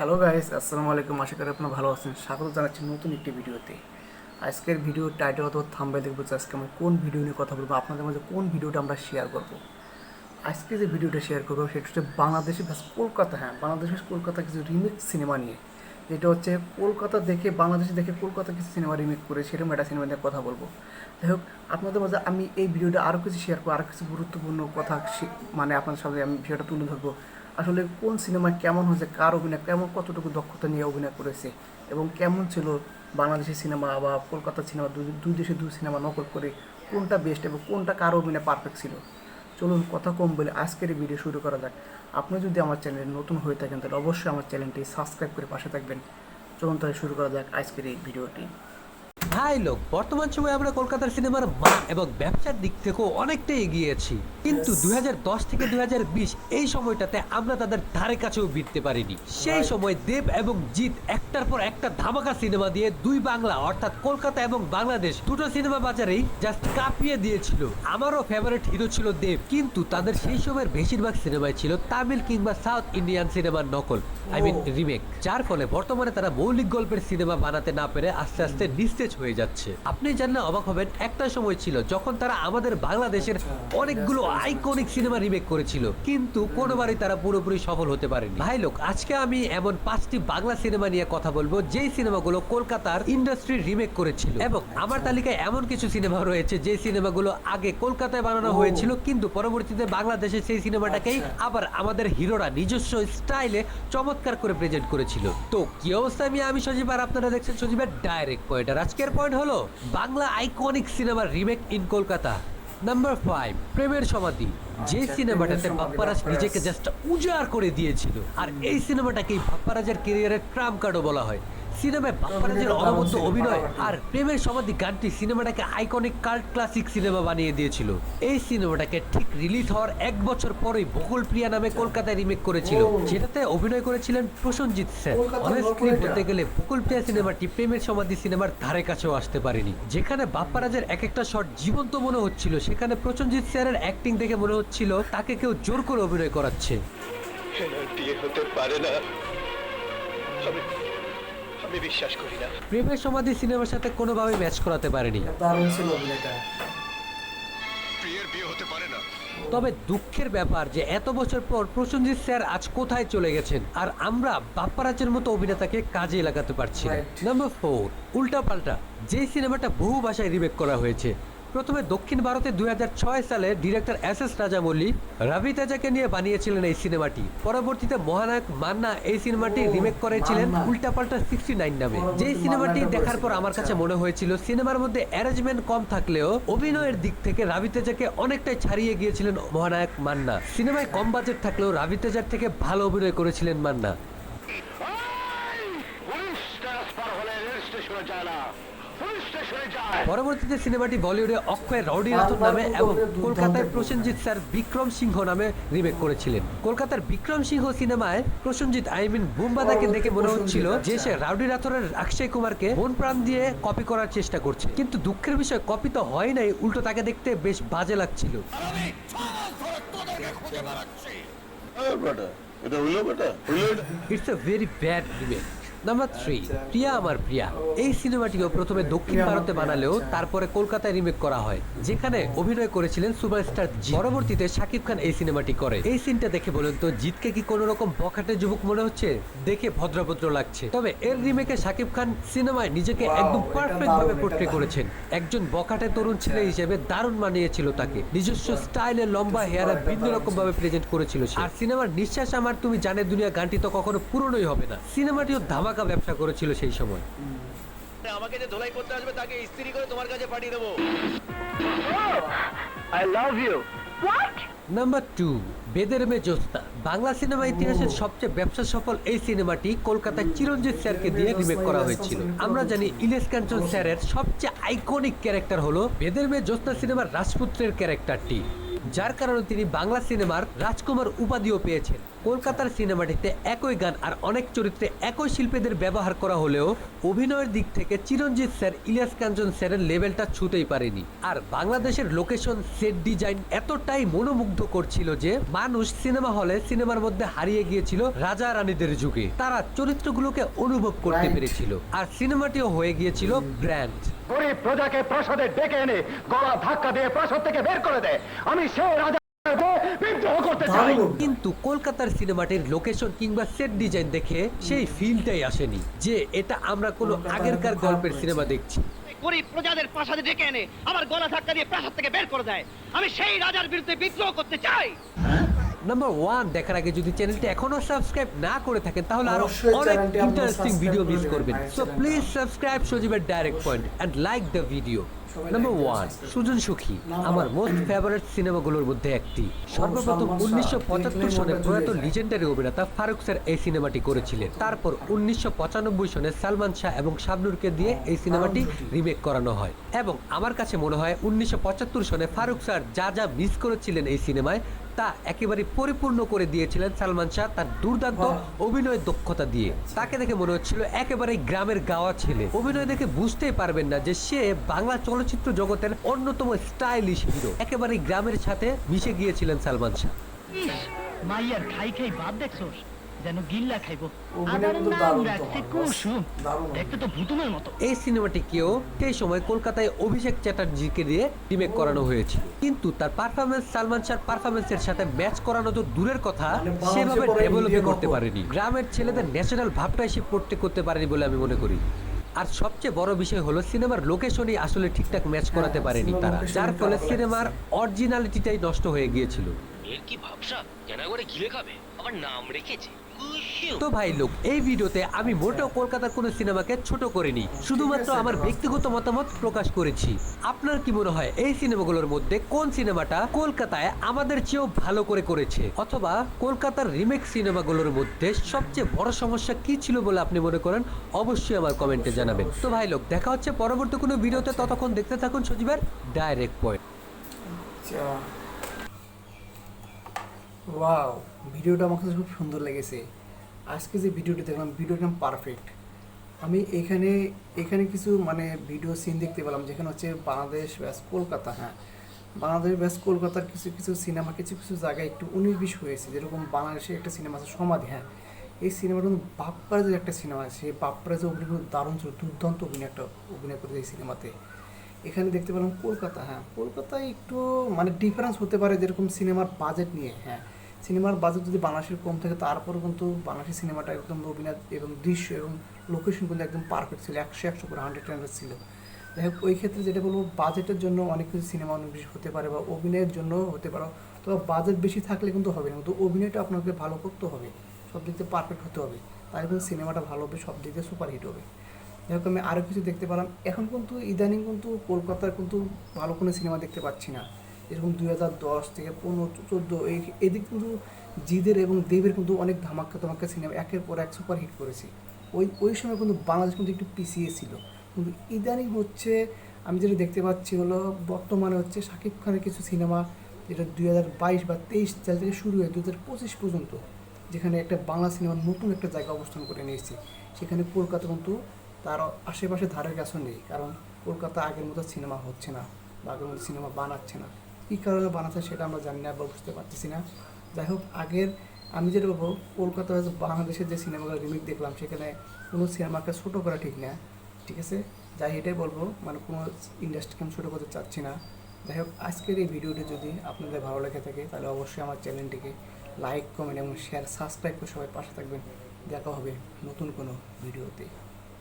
Hello guys আসসালামু আলাইকুম। আশা করি আপনারা ভালো আছেন। স্বাগত জানাচ্ছি নতুন একটি ভিডিওতে। আজকের ভিডিও টাইটেল অথবা থাম্বাই দেখব যে আজকে আমরা কোন ভিডিও নিয়ে কথা বলব, আপনাদের মাঝে কোন ভিডিওটা আমরা শেয়ার করব। আজকে যে ভিডিওটা শেয়ার করব, সেটা হচ্ছে বাংলাদেশি ভাস কলকাতা। হ্যাঁ বাংলাদেশের কলকাতা কিছু রিমেক সিনেমা নিয়ে। যেটা হচ্ছে কলকাতা দেখে, বাংলাদেশে দেখে কলকাতা কিছু সিনেমা রিমেক করে, সেরকম একটা সিনেমা নিয়ে কথা বলব। যাই হোক, আপনাদের মাঝে আমি এই ভিডিওটা আরও কিছু শেয়ার করব আরও কিছু গুরুত্বপূর্ণ কথা মানে আপনাদের সামনে আমি ভিডিওটা তুলে ধরবো। আসলে কোন সিনেমা কেমন হয়েছে, কার অভিনয়, কেমন, কতটুকু দক্ষতা নিয়ে অভিনয় করেছে এবং কেমন ছিল বাংলাদেশের সিনেমা বা কলকাতার সিনেমা দুই দেশে দুই সিনেমা নকল করে কোনটা বেস্ট এবং কোনটা কার অভিনয় পারফেক্ট ছিল? চলুন কথা কম বলে আজকের এই ভিডিও শুরু করা যাক। আপনি যদি আমার চ্যানেলে নতুন হয়ে থাকেন, তাহলে অবশ্যই আমার চ্যানেলটি সাবস্ক্রাইব করে পাশে থাকবেন। চলুন তাহলে শুরু করা যাক আজকের এই ভিডিওটি হাই লোক বর্তমান সময়ে আমরা কলকাতার সিনেমার মান এবং ব্যবসার দিক থেকেও অনেকটাই এগিয়েছি। কিন্তু দু হাজার দশ থেকে দু হাজার বিশ এই সময়টাতে আমরা তাদের ধারে কাছেও বিটতে পারিনি। সেই সময় দেব এবং জিৎ একটার পর একটা ধামাকা সিনেমা দিয়ে দুই বাংলা অর্থাৎ কলকাতা এবং বাংলাদেশ দুটো সিনেমা বাজারেই জাস্ট কাঁপিয়ে দিয়েছিল। আমারও ফেভারিট হিরো ছিল দেব কিন্তু তাদের সেই সময়ের বেশিরভাগ সিনেমায় ছিল তামিল কিংবা সাউথ ইন্ডিয়ান সিনেমার নকল আই মিন রিমেক যার ফলে বর্তমানে তারা মৌলিক গল্পের সিনেমা বানাতে না পেরে আস্তে আস্তে নিস্তেজ হয়ে যাচ্ছে। আপনি জানলে অবাক হবেন একটা সময় ছিল যখন তারা আমাদের বাংলাদেশের অনেকগুলো আইকনিক সিনেমা রিমেক করেছিল কিন্তু কোনোবারই তারা পুরোপুরি সফল হতে পারেনি। ভাই লোক আজকে আমি এমন পাঁচটি বাংলা সিনেমা নিয়ে কথা বলব যেই সিনেমাগুলো কলকাতার ইন্ডাস্ট্রি রিমেক করেছিল। এবং আমার তালিকায় এমন কিছু সিনেমা রয়েছে যে সিনেমাগুলো আগে কলকাতায় বানানো হয়েছিল কিন্তু পরবর্তীতে বাংলাদেশে সেই সিনেমাটাকেই আবার আমাদের হিরোরা নিজস্ব স্টাইলে চমৎকার করে প্রেজেন্ট করেছিল। তো কি অবস্থা আমি আমি সজীব আর আপনারা দেখছেন সজীবের ডাইরেক্ট পয়েন্ট আর আজকের পয়েন্ট হলো বাংলা আইকনিক সিনেমার remake in Kolkata number five প্রেমের সমাধি। যে সিনেমাটাতে বাপ্পারাজ নিজেকে জাস্ট উজাড় করে দিয়েছিল। আর এই সিনেমাটাকেই বাপ্পারাজের কেরিয়ারের ট্রাম কার্ডও বলা হয়। সিনেমায় বাপ্পারাজের অনবদ্য অভিনয় আর প্রেমের সমাধি গানটি সিনেমাটাকে আইকনিক কাল্ট ক্লাসিক সিনেমা বানিয়ে দিয়েছিল। এই সিনেমাটাকে ঠিক রিলিজ হওয়ার এক বছর পরেই বকুল প্রিয়া নামে কলকাতায় রিমেক করেছিল। যেটাতে অভিনয় করেছিলেন প্রসেনজিৎ স্যার অনেস্টলি বলতে গেলে বকুল প্রিয়া সিনেমাটি প্রেমের সমাধি সিনেমার ধারে কাছেও আসতে পারেনি। যেখানে বাপ্পারাজের এক একটা শট জীবন্ত মনে হচ্ছিল সেখানে প্রসেনজিৎ স্যারের অ্যাক্টিং দেখে মনে হচ্ছিল তাকে কেউ জোর করে অভিনয় করাচ্ছে। হতে পারে না। আমি বিশ্বাস করি না। প্রেমের সমাধি সিনেমার সাথে কোনোভাবে ম্যাচ করাতে পারেনি। দারুণ ছিল অভিনয়টা। প্রিয়ের বিয়ে হতে পারে না। তবে দুঃখের ব্যাপার যে এত বছর পর প্রসেনজিৎ স্যার আজ কোথায় চলে গেছেন আর আমরা বাপ্পারাজের মতো অভিনেতাকে কাজে লাগাতে পারছি. নাম্বার ফোর উল্টা পাল্টা যে সিনেমাটা বহু ভাষায় রিমেক করা হয়েছে প্রথমে দক্ষিণ ভারতে দু হাজার ছয় সালে director S S Rajamouli Ravi তেজাকে নিয়ে বানিয়েছিলেন এই সিনেমাটি পরবর্তীতে মহানায়ক মান্না এই সিনেমাটি রিমেক করেছিলেন উল্টা পাল্টা সিক্সটি নাইন নামে যেই সিনেমাটি দেখার পর আমার কাছে মনে হয়েছিল সিনেমার মধ্যে অ্যারেঞ্জমেন্ট কম থাকলেও অভিনয়ের দিক থেকে রাবি তেজাকে অনেকটাই ছাড়িয়ে গিয়েছিলেন মহানায়ক মান্না সিনেমায় কম বাজেট থাকলেও রাবি তেজার থেকে ভালো অভিনয় করেছিলেন মান্না পরবর্তীতে সিনেমাটি বলিউডে অক্ষয় রাউডি রাথোর নামে এবং কলকাতায় প্রসেনজিৎ স্যার বিক্রম সিংহ নামে রিমেক করেছিলেন। কলকাতার বিক্রম সিংহ সিনেমায় প্রসেনজিৎ আই মিন বুম্বাদাকে দেখে মনে হচ্ছিল যে সে রাউডি রাথোরের অক্ষয় কুমারকে মন প্রাণ দিয়ে কপি করার চেষ্টা করছে। কিন্তু দুঃখের বিষয় কপি তো হয় নাই উল্টো তাকে দেখতে বেশ বাজে লাগছিল। এটা হইল বেটা হইল এটা। নাম্বার থ্রি প্রিয়া আমার প্রিয়া। এই সিনেমাটিও প্রথমে দক্ষিণ ভারতে বানালেও তারপরে কলকাতায় রিমেক করা হয় যেখানে অভিনয় করেছিলেন সুপারস্টার জিৎ। পরবর্তীতে শাকিব খান এই সিনেমাটি করে। এই সিনটা দেখে বলুন তো জিতকে কি কোনো রকম বখাটে যুবক মনে হচ্ছে? দেখে ভদ্রভদ্র লাগছে। তবে এর রিমেকে শাকিব খান সিনেমায় নিজেকে একদম পারফেক্ট ভাবে পোট্রে করেছেন। একজন বখাটে তরুণ ছেলে হিসেবে দারুণ মানিয়েছিল তাকে। নিজস্ব স্টাইলে লম্বা হেয়ারে ভিন্ন রকম ভাবে প্রেজেন্ট করেছিল আর সিনেমার নিঃশ্বাস আমার তুমি জানে দুনিয়া গানটি তো কখনো পুরনোই হবে না। সিনেমাটিও ধামাকা ব্যবসা করেছিল সেই সময়। আমাকে যে ধোলাই করতে আসবে তাকে ইস্ত্রি করে তোমার কাছে পাঠিয়ে দেবো। I love you. Number two বেদের মে জোস্তা বাংলা সিনেমা ইতিহাসের সবচেয়ে ব্যবসা সফল এই সিনেমাটি কলকাতায় চিরঞ্জিত স্যারকে দিয়ে রিমেক করা হয়েছিল। আমরা জানি ইলেশ কাঞ্চন স্যারের সবচেয়ে আইকনিক ক্যারেক্টার হলো বেদের মে জোস্তা সিনেমার রাজপুত্রের ক্যারেক্টারটি যার কারণে তিনি বাংলা সিনেমার রাজকুমার উপাধিও পেয়েছেন। কলকাতার সিনেমাটিতে একই গান আর অনেক চরিত্রে একই শিল্পীদের ব্যবহার করা হলেও অভিনয়ের দিক থেকে চিরঞ্জিত স্যার ইলিয়াস কাঞ্চন স্যারের লেভেলটা ছুতেই পারেনি। আর বাংলাদেশের লোকেশন সেট ডিজাইন এতটাই মনোমুগ্ধ করছিল যে মানুষ সিনেমা হলে সিনেমার মধ্যে হারিয়ে গিয়েছিল রাজা রানীদের যুগে। তারা চরিত্রগুলোকে অনুভব করতে পেরেছিল। আর সিনেমাটিও হয়ে গিয়েছিল ব্র্যান্ড। গরিব প্রজাকে প্রাসাদে ডেকে এনে গলা ধাক্কা দিয়ে প্রাসাদ থেকে বের করে দেয়। আমি সেই রাজা বিদ্রোহ করতে চাই। কিন্তু কলকাতার সিনেমাটির লোকেশন কিংবা সেট ডিজাইন দেখে সেই ফিলটাই আসেনি যে এটা আমরা কোনো আগেরকার গল্পের সিনেমা দেখছি। গরিব প্রজাদের প্রাসাদে ডেকে এনে আমার গলা ধাক্কা দিয়ে প্রাসাদ থেকে বের করে দেয়। আমি সেই রাজার বিরুদ্ধে বিদ্রোহ করতে চাই। নাম্বার ওয়ান দেখার আগে যদি চ্যানেলটি এখনও সাবস্ক্রাইব না করে থাকেন তাহলে আরও অনেক ইন্টারেস্টিং ভিডিও মিস করবেন। সো প্লিজ সাবস্ক্রাইব সজীবের direct point and like the video number one Sujon Sukhi আমার মোস্ট ফেভারিট সিনেমাগুলোর মধ্যে একটি। সর্বপ্রথম উনিশশো পঁচাত্তর সনে প্রয়াত লিজেন্ডারি অভিনেতা ফারুক স্যার এই সিনেমাটি করেছিলেন। তারপর উনিশশো পঁচানব্বই সনে সালমান শাহ এবং শাবনুরকে দিয়ে এই সিনেমাটি রিমেক করানো হয়। এবং আমার কাছে মনে হয় উনিশশো পঁচাত্তর সনে ফারুক স্যার যা যা মিস করেছিলেন এই সিনেমায় তা একেবারে পরিপূর্ণ করে দিয়েছিলেন সালমান শাহ তার দুর্দান্ত বাহ। অভিনয় দক্ষতা দিয়ে। তাকে দেখে মনে হচ্ছিল একেবারে গ্রামের গাওয়া ছেলে। অভিনয় দেখে বুঝতেই পারবেন না যে সে বাংলা চলচ্চিত্র জগতের অন্যতম স্টাইলিশ হিরো। একেবারে গ্রামের সাথে মিশে গিয়েছিলেন সালমান শাহ। মাইয়ার খাই খাই ভাব দেখছোস। যেন গিল্লা খাইবো। অভিনয় নাম রাখছে কুসুম। দেখতে তো ভুতুমের মতো। এই সিনেমাটিকেও সেই সময় কলকাতায় অভিষেক চ্যাটার্জিকে দিয়ে রিমেক করানো হয়েছে কিন্তু তার পারফরমেন্স সালমান শাহর পারফরমেন্সের সাথে ম্যাচ করানো তো দূরের কথা। মানে সেভাবে ডেভেলপই করতে পারেনি। গ্রামের ছেলেদের ন্যাচারাল ভাবটাই সে পড়তে করতে পারেনি বলে আমি মনে করি। আর সবচেয়ে বড় বিষয় হলো সিনেমার লোকেশনই আসলে ঠিকঠাক ম্যাচ করাতে পারেনি তারা। যার ফলে সিনেমার অরিজিনালিটিটাই নষ্ট হয়ে গিয়েছিল। এর কি ভাবসা? কেনা করে গিলে খাবে? আবার নাম রেখেছে। তো ভাই লোক এই ভিডিওতে আমি মোটেও কলকাতার কোনো সিনেমাকে ছোট করিনি শুধুমাত্র আমার ব্যক্তিগত মতামত প্রকাশ করেছি। আপনার কি মনে হয় এই সিনেমাগুলোর মধ্যে কোন সিনেমাটা কলকাতায় আমাদের চেয়েও ভালো করে করেছে? অথবা কলকাতার রিমেক সিনেমাগুলোর মধ্যে সবচেয়ে বড় সমস্যা কি ছিল বলে আপনি মনে করেন? অবশ্যই আমার কমেন্টে জানাবেন। তো ভাই লোক দেখা হচ্ছে পরবর্তী কোনো ভিডিওতে ততক্ষণ দেখতে থাকুন সজীবের ডাইরেক্ট পয়েন্ট আচ্ছা। ওয়াও ভিডিওটা আমার কাছে খুব সুন্দর লেগেছে। আজকে যে ভিডিওটি দেখলাম ভিডিওটা পারফেক্ট আমি এখানে এখানে কিছু মানে ভিডিও সিন দেখতে পেলাম, যেখানে হচ্ছে বাংলাদেশ ব্যাস কলকাতা হ্যাঁ। বাংলাদেশ ব্যাস কলকাতার কিছু কিছু সিনেমা কিছু কিছু জায়গায় একটু উনিশ বিশ হয়েছে, যেরকম বাংলাদেশের একটা সিনেমা আছে সমাধি হ্যাঁ। এই সিনেমাটা কিন্তু বাপ্পারাজের একটা সিনেমা আছে, সেই বাপ্পারাজের অভিনয় কিন্তু দারুণ ছিল, দুর্দান্ত অভিনয় একটা অভিনয় করেছে এই সিনেমাতে এখানে দেখতে পেলাম কলকাতা হ্যাঁ। কলকাতায় একটু মানে ডিফারেন্স হতে পারে যেরকম সিনেমার বাজেট নিয়ে হ্যাঁ। সিনেমার বাজেট যদি বাংলাদেশের কম থাকে, তারপরও কিন্তু বাংলাদেশের সিনেমাটা একদম অভিনয় এবং দৃশ্য এবং লোকেশন কিন্তু একদম পারফেক্ট ছিল। একশো একশো করে হান্ড্রেড হান্ড্রেড ছিল। যাই হোক, ওই ক্ষেত্রে যেটা বলব বাজেটের জন্য অনেক কিছু সিনেমা অনেক বেশি হতে পারে বা অভিনয়ের জন্য হতে পারে। তবে বাজেট বেশি থাকলে কিন্তু হবে না। কিন্তু অভিনয়টা আপনাকে ভালো করতে হবে, সব দিক থেকে পারফেক্ট হতে হবে। তাই কিন্তু সিনেমাটা ভালো হবে, সব দিক দিয়ে সুপার হিট হবে। যাই হোক, আমি আরও কিছু দেখতে পেলাম। এখন কিন্তু ইদানিং কিন্তু কলকাতার কিন্তু ভালো কোনো সিনেমা দেখতে পাচ্ছি না। এরকম দুই হাজার দশ থেকে পনেরো, চোদ্দ, এই এদিক কিন্তু জিদের এবং দেবের কিন্তু অনেক ধামাক্কা ধামাক্কা সিনেমা একের পর এক সুপার হিট করেছে। ওই ওই সময় কিন্তু বাংলাদেশ কিন্তু একটু পিছিয়ে ছিল। কিন্তু ইদানিং হচ্ছে, আমি যেটা দেখতে পাচ্ছি হলো, বর্তমানে হচ্ছে শাকিব খানের কিছু সিনেমা যেটা দুই হাজার বাইশ বা তেইশ সাল থেকে শুরু হয়ে দু হাজার পঁচিশ পর্যন্ত, যেখানে একটা বাংলা সিনেমার নতুন একটা জায়গা অবস্থান করে নিয়েছে সেখানে কলকাতা কিন্তু তার আশেপাশে ধারের কাছেও নেই, কারণ কলকাতা আগের মতো সিনেমা হচ্ছে না বা আগের মতো সিনেমা বানাচ্ছে না। কী কারণে বানাচ্ছে সেটা আমরা জানি না বা বুঝতে পারতেছি না। যাই হোক, আগের আমি যেটা বলব, কলকাতা বাংলাদেশের যে সিনেমাগুলো রিমিক দেখলাম, সেখানে কোনো সিনেমাকে ছোটো করা ঠিক না, ঠিক আছে? যাই এটাই বলব মানে কোনো ইন্ডাস্ট্রিকে আমি ছোটো করতে চাচ্ছি না। যাই হোক, আজকের এই ভিডিওটি যদি আপনাদের ভালো লেগে থাকে, তাহলে অবশ্যই আমার চ্যানেলটিকে লাইক কমেন্ট এবং শেয়ার সাবস্ক্রাইব করে সবাই পাশে থাকবেন। দেখা হবে নতুন কোনো ভিডিওতে।